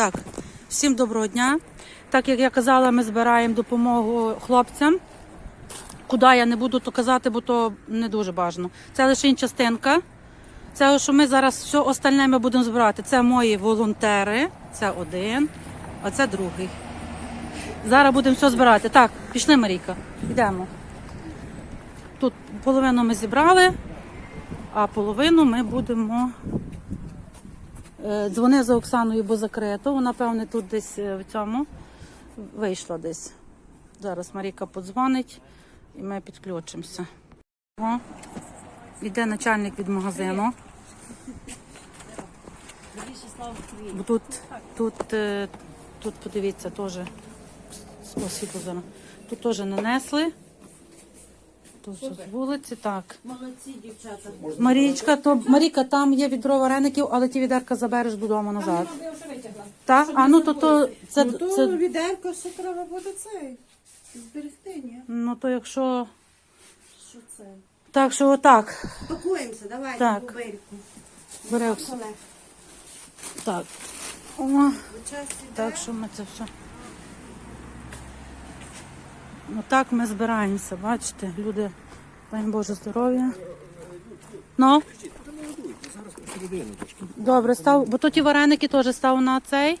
Так, всім доброго дня. Так як я казала, ми збираємо допомогу хлопцям. Куди я не буду то казати, бо то не дуже бажано. Це лише частинка. Це, що ми зараз все остальне ми будемо збирати. Це мої волонтери, це один, а це другий. Зараз будемо все збирати. Так, пішли, Марійка, йдемо. Тут половину ми зібрали, а половину ми будемо. Е, Дзвони за Оксаною, бо закрито. Вона, певне, тут десь е, в цьому вийшла десь. Зараз Маріка подзвонить і ми підключимося. О, іде начальник від магазину. Бо Тут, тут, е, тут подивіться, теж освітло зараз. Тут теж нанесли. Все з вулиці, так. Молодці, дівчата. Марічка, то Маріка, там є відро вареників, але ті відерка забереш додому назад. Я вже витягла. Так? А ну то, то це, Ну, то це відерко, що треба буде цей. Зберегти, ні? ну то якщо Що це? так, що отак. Пакуємося, давайте, Так. бубельку. Бере Олег, Так. О, час іде? так що ми це все. Ну так ми збираємося, бачите, люди, дай Боже здоров'я. Ну? Добре, став, бо то ті вареники теж став на цей.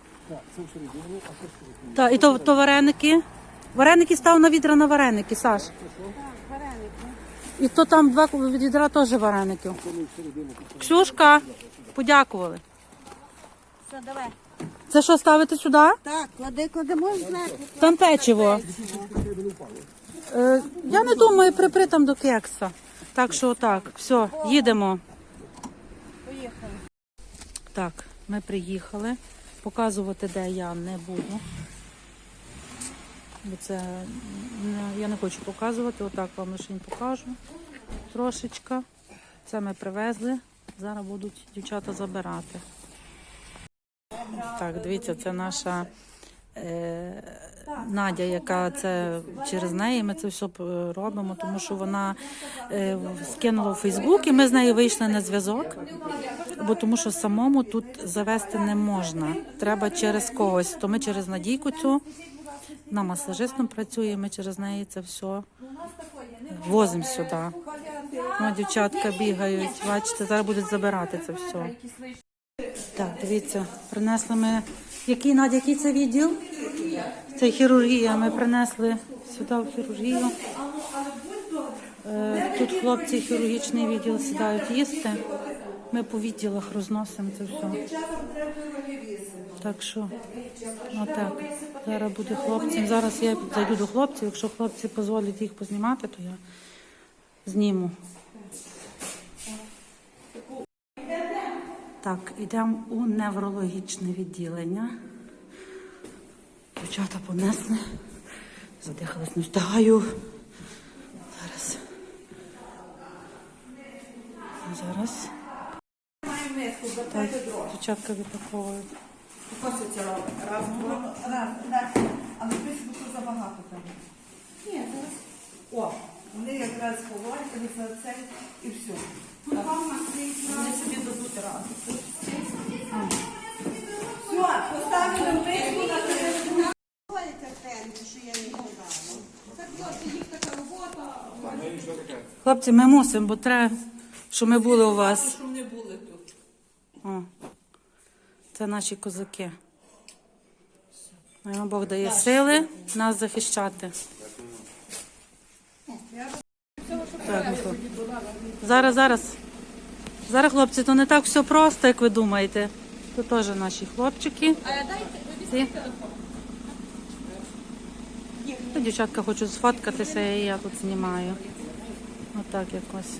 Так, і то, то вареники. Вареники став на відра на вареники, Саш. І то там два відра теж вареників. Ксюшка, подякували. Все, давай. Це що ставити сюди? Так, клади, кладемо зверху. Там печиво. Е, я не думаю, припри до кекса. Так що так, все, їдемо. Поїхали. Так, ми приїхали. Показувати, де я не буду. Бо це я не хочу показувати, отак вам лише покажу. Трошечка. Це ми привезли. Зараз будуть дівчата забирати. Так, дивіться, це наша е, Надя, яка це через неї ми це все робимо, тому що вона е, скинула у Фейсбук і ми з нею вийшли на зв'язок. Бо тому що самому тут завести не можна. Треба через когось. То ми через Надійку цю на масажистом працює, ми через неї це все возимо сюди. Ну, дівчатка бігають, бачите, зараз будуть забирати це все. Так, дивіться, принесли ми. Який Надя, який це відділ? Це хірургія. Ми принесли сюди в хірургію. Е, Тут хлопці хірургічний відділ сідають їсти. Ми по відділах розносимо це все. Так що, отак. Зараз буде хлопцям. Зараз я зайду до хлопців. Якщо хлопці дозволять їх познімати, то я зніму. Так, йдемо у неврологічне відділення. Дівчата понесли. Задихалась, не встигаю. Зараз. Зараз. Так, дівчатка випаковують. Коситься раз, два, раз, раз. Але тут забагато там. Ні, зараз. О, вони якраз ховають за це і все. Вони собі дадуть раз. Все, поставили письмо на телефон. Хлопці, ми мусимо, бо треба, щоб ми були у вас. Щоб не були тут. О, це наші козаки. Дай Бог дає сили нас захищати. Так, Микола. зараз, зараз. Зараз, хлопці, то не так все просто, як ви думаєте. Тут теж наші хлопчики. Ці. Та Дівчатка хочуть сфоткатися, і я тут знімаю. Отак якось.